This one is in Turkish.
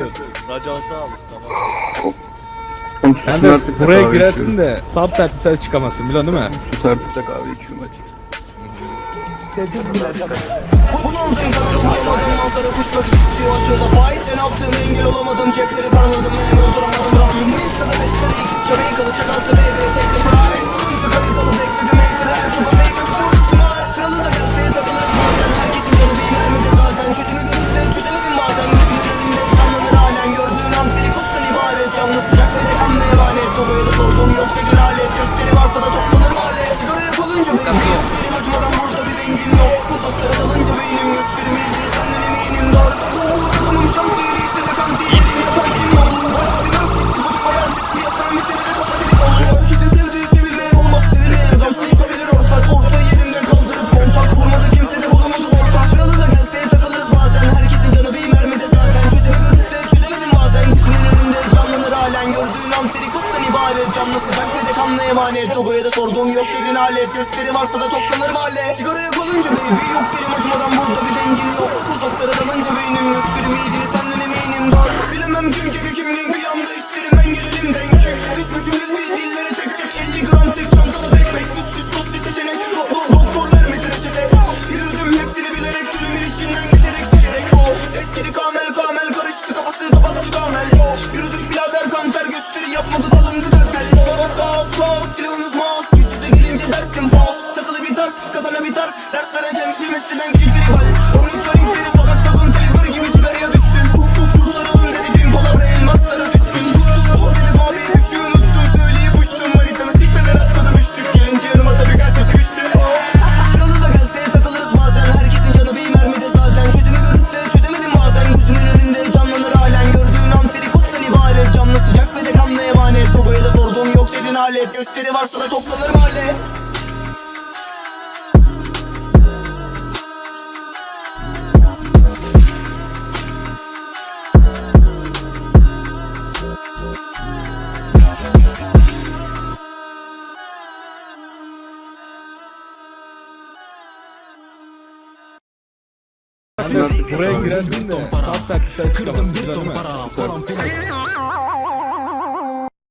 Racası aldık tamam. Susun de buraya girersin de tam tersi sen çıkamazsın biliyorsun değil mi? Sus artık da kahve içiyorum hadi. Manzara kuşmak istiyor engel olamadım cepleri paraladım Insta'da ikiz şabeyi kalı Gördüğün an trikottan ibaret. Canlı sıcak ve de kanlı emanet? Logoya da sorduğum yok dedin alet. Gösteri varsa da toplanır mahalle Sigaraya kalınca baby yok derim acımadan burada bir dengin yok Uzaklara dalınca beynim gösterim iyiliğini senden eminim dar Bilemem kim gibi kimliğin anda isterim ben gelelim denk Düşmüşüm bir dillere tek tek 50 gram tek çantada backpack Üst üst dost seçenek Do- do- Doktor vermedi reçete Yürüdüm hepsini bilerek Tülümün içinden sıcak ve de kanlı emanet. Logoya da sorduğum yok dedin alet. Gösteri varsa da toplanır mahalle buraya girersin de sen çıkamazsın biliyorsun değil mi? para filan